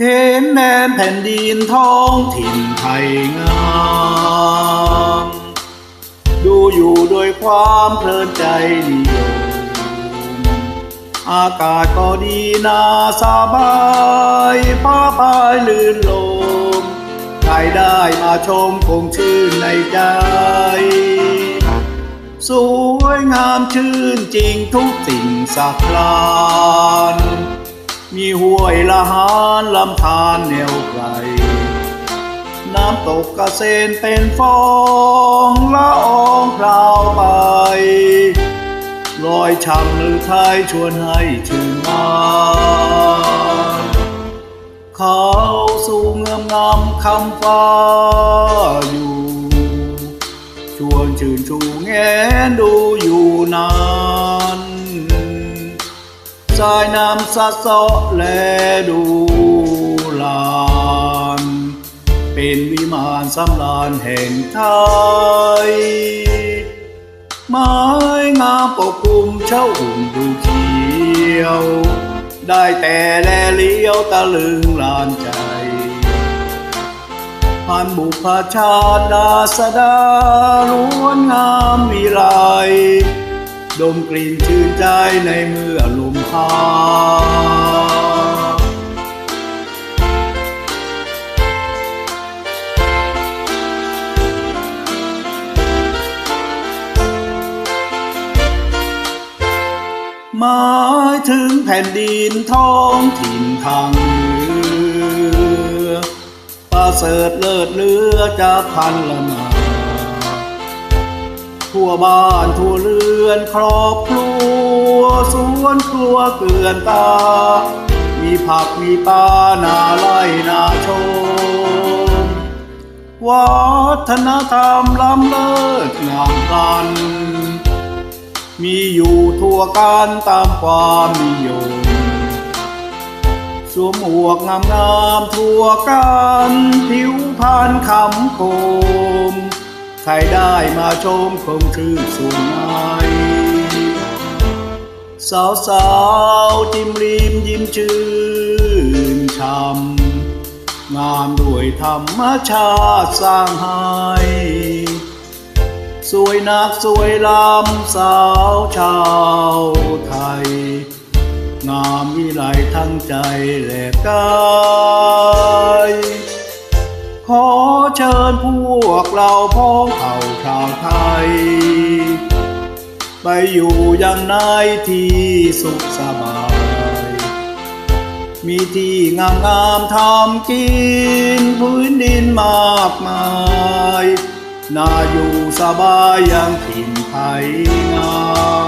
เห็นแดนแผ่นดินท้องถิ่นไทยงามดูอยู่ด้วยความเพลินใจนิยมอากาศก็ดีน่าสบายพ้าพายลื่นลมใครได้มาชมคงชื่นในใจ สวยงามชื่นจริงทุกสิ่งสักลาน มีห้วยละหานลำธารแนวไกล น้ำตกกระเซ็นเป็นฟองละอองพราวไปลอยช่ำหรือไทยชวนให้ชื่นบาเขาสูงเงือมงำคำฟ้าอยู่ ชวนชื่นชูแงนดูอยู่นาน สายน้ำสะเสาะแลดูลาน เป็นวิมานสำราญแห่งไทย ไม้งามปกคลุมเช่าหุ่นดูเขียว ได้แต่แลเลี้ยวตะลึงลานใจพันบุพชาดาสดาล้วนงามวิไล ดมกลิ่นชื่นใจในเมื่อลมพาหมายถึงแผ่นดินท้องถิ่นทางเหนือประเสริฐเลิศเลือจะพันละนา ทั่วบ้านทั่วเรือนครอบครัวสวนครัวเกลื่อนตา มีผักมีปลานาไล่นาชม วัฒนธรรมล้ำเลิศงามกัน มีอยู่ทั่วกันตามความนิยมสวมหมวกงามงามทั่วกัน ผิวพรรณคำคม ใครได้มาชมคงชื่นสุนในสาวสาวๆจิ้มริมยิ้มชื่นช่ำงามด้วยธรรมชาติสร้างให้สวยนักสวยลำสาวชาวไทย งามวิไลทั้งใจและกาย เชิญพวกเราพ้องเผ่าชาวไทย ไปอยู่อย่างในที่สุขสบาย มีที่งามงามทำกินพื้นดินมากมายน่าอยู่สบายอย่างถิ่นไทยงาม